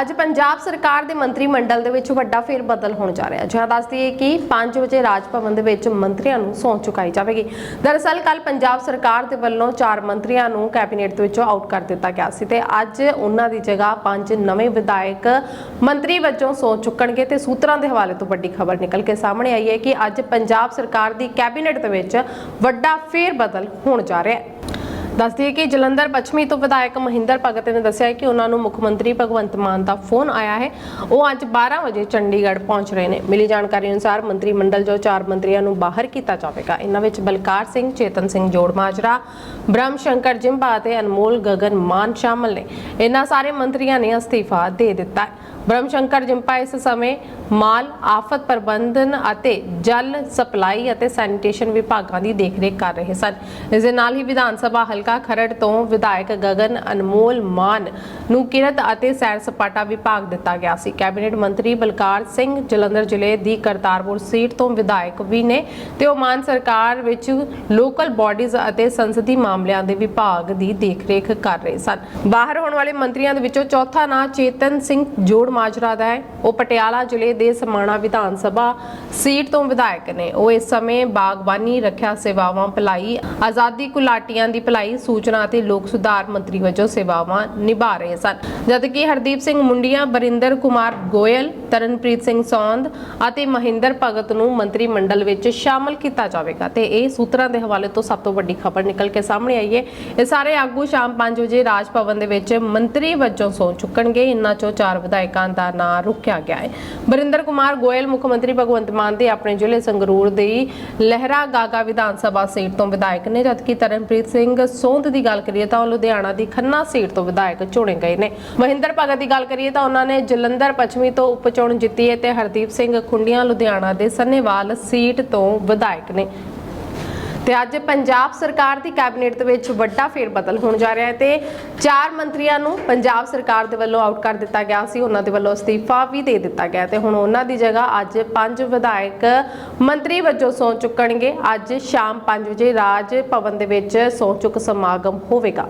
ਅੱਜ ਪੰਜਾਬ ਸਰਕਾਰ ਦੇ ਮੰਤਰੀ ਮੰਡਲ ਦੇ ਵਿੱਚ ਵੱਡਾ ਫੇਰ ਬਦਲ ਹੋਣ ਜਾ ਰਿਹਾ ਹੈ। ਜਿਹਾ ਦੱਸਦੀ ਹੈ ਕਿ 5 ਵਜੇ ਰਾਜ ਭਵਨ ਦੇ ਵਿੱਚ ਮੰਤਰੀਆਂ ਨੂੰ ਸਹੁੰ ਚੁਕਾਈ ਜਾਵੇਗੀ। ਦਰਅਸਲ ਕੱਲ ਪੰਜਾਬ ਸਰਕਾਰ ਦੇ ਵੱਲੋਂ ਚਾਰ ਮੰਤਰੀਆਂ ਨੂੰ ਕੈਬਨਿਟ ਦੇ ਵਿੱਚੋਂ ਆਊਟ ਕਰ ਦਿੱਤਾ ਗਿਆ ਸੀ ਤੇ ਅੱਜ ਉਹਨਾਂ ਦੀ ਜਗ੍ਹਾ ਪੰਜ ਨਵੇਂ ਵਿਧਾਇਕ ਮੰਤਰੀ ਵਜੋਂ ਸਹੁੰ ਚੁੱਕਣਗੇ ਤੇ ਸੂਤਰਾਂ ਦੇ ਹਵਾਲੇ ਤੋਂ ਵੱਡੀ ਖਬਰ ਨਿਕਲ ਕੇ ਸਾਹਮਣੇ ਆਈ ਹੈ ਕਿ ਅੱਜ ਪੰਜਾਬ ਸਰਕਾਰ ਦੀ ਕੈਬਨਿਟ ਦੇ ਵਿੱਚ ਵੱਡਾ ਫੇਰ ਬਦਲ ਹੋਣ ਜਾ ਰਿਹਾ ਹੈ। ਦੱਸਦੀ ਹੈ ਕਿ ਜਲੰਧਰ ਪੱਛਮੀ ਤੋਂ ਵਿਧਾਇਕ ਮਹਿੰਦਰ ਭਗਤ ਨੇ ਦੱਸਿਆ ਹੈ ਕਿ ਉਹਨਾਂ ਨੂੰ ਮੁੱਖ ਮੰਤਰੀ ਭਗਵੰਤ ਮਾਨ ਦਾ ਫੋਨ ਆਇਆ ਹੈ। ਉਹ ਅੱਜ 12 ਵਜੇ ਚੰਡੀਗੜ੍ਹ ਪਹੁੰਚ ਰਹੇ ਨੇ। ਮਿਲੀ ਜਾਣਕਾਰੀ ਅਨੁਸਾਰ ਮੰਤਰੀ ਮੰਡਲ ਜੋ ਚਾਰ ਮੰਤਰੀਆਂ ਨੂੰ ਬਾਹਰ ਕੀਤਾ ਜਾਵੇਗਾ, ਇਹਨਾਂ ਵਿੱਚ ਬਲਕਾਰ ਸਿੰਘ, ਚੇਤਨ ਸਿੰਘ ਜੋੜ ਮਾਜਰਾ, ਬ੍ਰਹਮ ਸ਼ੰਕਰ ਜਿੰਬਾ ਅਤੇ ਅਨਮੋਲ ਗਗਨ ਮਾਨ ਸ਼ਾਮਲ ਨੇ। ਇਹਨਾਂ ਸਾਰੇ ਮੰਤਰੀਆਂ ਨੇ ਅਸਤੀਫਾ ਦੇ ਦਿੱਤਾ ਹੈ। ਬ੍ਰਹਮ ਸ਼ੰਕਰ ਜਿੰਪਾ ਇਸ ਸਮੇਂ ਮਾਲ, ਆਫਤ ਪ੍ਰਬੰਧਨ ਅਤੇ ਜਲ ਸਪਲਾਈ ਅਤੇ ਸੈਨੀਟੇਸ਼ਨ ਵਿਭਾਗਾਂ ਦੀ ਦੇਖਰੇਖ ਕਰ ਰਹੇ ਸਨ। ਇਸ ਦੇ ਨਾਲ ਹੀ ਵਿਧਾਨ ਸਭਾ ਹਲਕਾ ਖਰੜ ਤੋਂ ਵਿਧਾਇਕ ਗਗਨ ਅਨਮੋਲ ਮਾਨ ਨੂੰ ਕਿਰਤ ਅਤੇ ਸੈਰ ਸਪਾਟਾ ਵਿਭਾਗ ਦਿੱਤਾ ਗਿਆ ਸੀ। ਕੈਬਨਿਟ ਮੰਤਰੀ ਬਲਕਾਰ ਸਿੰਘ ਜਲੰਧਰ ਜ਼ਿਲ੍ਹੇ ਦੀ ਕਰਤਾਰਪੁਰ ਸੀਟ ਤੋਂ ਵਿਧਾਇਕ ਵੀ ਨੇ ਤੇ ਉਹ ਮਾਨ ਸਰਕਾਰ ਵਿੱਚ ਲੋਕਲ ਬਾਡੀਜ਼ ਅਤੇ ਸੰਸਦੀ ਮਾਮਲਿਆਂ ਦੇ ਵਿਭਾਗ ਦੀ ਦੇਖਰੇਖ ਕਰ ਰਹੇ ਸਨ। ਬਾਹਰ ਹੋਣ ਵਾਲੇ ਮੰਤਰੀਆਂ ਦੇ ਵਿੱਚੋਂ ਚੌਥਾ ਨਾਂ ਚੇਤਨ ਸਿੰਘ ਜੋੜ ਮਾਜਰਾ ਦਾ ਹੈ। ਉਹ ਪਟਿਆਲਾ ਜ਼ਿਲ੍ਹੇ ਦੇ ਸਮਾਣਾ ਵਿਧਾਨ ਸਭਾ ਸੀਟ ਤੋਂ ਵਿਧਾਇਕ ਨੇ। ਉਹ ਇਸ ਸਮੇਂ ਬਾਗਬਾਨੀ ਰੱਖਿਆ ਸੇਵਾਵਾਂ ਭਲਾਈ, ਆਜ਼ਾਦੀ ਕੁਲਾਟੀਆਂ ਦੀ ਭਲਾਈ, ਸੂਚਨਾ ਅਤੇ ਲੋਕ ਸੁਧਾਰ ਮੰਤਰੀ ਵਜੋਂ ਸੇਵਾਵਾਂ ਨਿਭਾ ਰਹੇ ਸਨ। ਜਦਕਿ ਹਰਦੀਪ ਸਿੰਘ ਮੁੰਡੀਆਂ, ਬਰਿੰਦਰ ਕੁਮਾਰ ਗੋਇਲ, ਤਰਨਪ੍ਰੀਤ ਸਿੰਘ ਸੌਂਦ ਅਤੇ ਮਹਿੰਦਰ ਭਗਤ ਨੂੰ ਮੰਤਰੀ ਮੰਡਲ ਵਿੱਚ ਸ਼ਾਮਲ ਕੀਤਾ ਜਾਵੇਗਾ। ਤੇ ਇਹ ਸੂਤਰਾਂ ਦੇ ਹਵਾਲੇ ਤੋਂ ਸਭ ਤੋਂ ਵੱਡੀ ਖਬਰ ਨਿਕਲ ਕੇ ਸਾਹਮਣੇ ਆਈ ਹੈ ਇਹ ਸਾਰੇ ਆਗੂ ਸ਼ਾਮ 5 ਵਜੇ ਰਾਜ ਭਵਨ ਦੇ ਵਿੱਚ ਮੰਤਰੀ ਵਜੋਂ ਸਹੁੰ ਚੁੱਕਣਗੇ। ਇਨ੍ਹਾਂ ਚੋਂ ਚਾਰ ਵਿਧਾਇਕਾਂ ਦਾ ਨਾਂ ਰੁਕਿਆ ਗਿਆ ਹੈ। ਬਰਿੰਦਰ ਕੁਮਾਰ ਗੋਇਲ ਮੁੱਖ ਮੰਤਰੀ ਭਗਵੰਤ ਮਾਨ ਦੇ ਆਪਣੇ ਜ਼ਿਲ੍ਹੇ ਸੰਗਰੂਰ ਦੀ ਲਹਿਰਾ ਗਾਗਾ ਵਿਧਾਨ ਸਭਾ ਸੀਟ ਤੋਂ ਵਿਧਾਇਕ ਨੇ, ਜਦਕਿ ਤਰਨਪ੍ਰੀਤ ਸਿੰਘ ਸੋਂਧ ਦੀ ਗੱਲ ਕਰੀਏ ਤਾਂ ਉਹ ਲੁਧਿਆਣਾ ਦੀ ਖੰਨਾ ਸੀਟ ਤੋਂ ਵਿਧਾਇਕ ਚੁਣੇ ਗਏ ਨੇ। ਮਹਿੰਦਰ ਭਗਤ ਦੀ ਗੱਲ ਕਰੀਏ ਤਾਂ ਉਹਨਾਂ ਨੇ ਜਲੰਧਰ ਪੱਛਮੀ ਤੋਂ ਉਪ ਚੋਣ ਜਿੱਤੀ ਹੈ ਤੇ ਹਰਦੀਪ ਸਿੰਘ ਖੁੰਡੀਆਂ ਲੁਧਿਆਣਾ ਦੇ ਸੰਨੇਵਾਲ ਸੀਟ ਤੋਂ ਵਿਧਾਇਕ ਨੇ। ਤੇ ਅੱਜ ਪੰਜਾਬ ਸਰਕਾਰ ਦੀ ਕੈਬਨਿਟ ਦੇ ਵਿੱਚ ਵੱਡਾ ਫੇਰ ਬਦਲ ਹੋਣ ਜਾ ਰਿਹਾ ਹੈ ਤੇ ਚਾਰ ਮੰਤਰੀਆਂ ਨੂੰ ਪੰਜਾਬ ਸਰਕਾਰ ਦੇ ਵੱਲੋਂ ਆਊਟ ਕਰ ਦਿੱਤਾ ਗਿਆ ਸੀ। ਉਹਨਾਂ ਦੇ ਵੱਲੋਂ ਅਸਤੀਫਾ ਵੀ ਦੇ ਦਿੱਤਾ ਗਿਆ ਤੇ ਹੁਣ ਉਹਨਾਂ ਦੀ ਜਗ੍ਹਾ ਅੱਜ ਪੰਜ ਵਿਧਾਇਕ ਮੰਤਰੀ ਵਜੋਂ ਸਹੁੰ ਚੁੱਕਣਗੇ। ਅੱਜ ਸ਼ਾਮ 5 ਵਜੇ ਰਾਜ ਭਵਨ ਦੇ ਵਿੱਚ ਸਹੁੰ ਚੁੱਕ ਸਮਾਗਮ ਹੋਵੇਗਾ।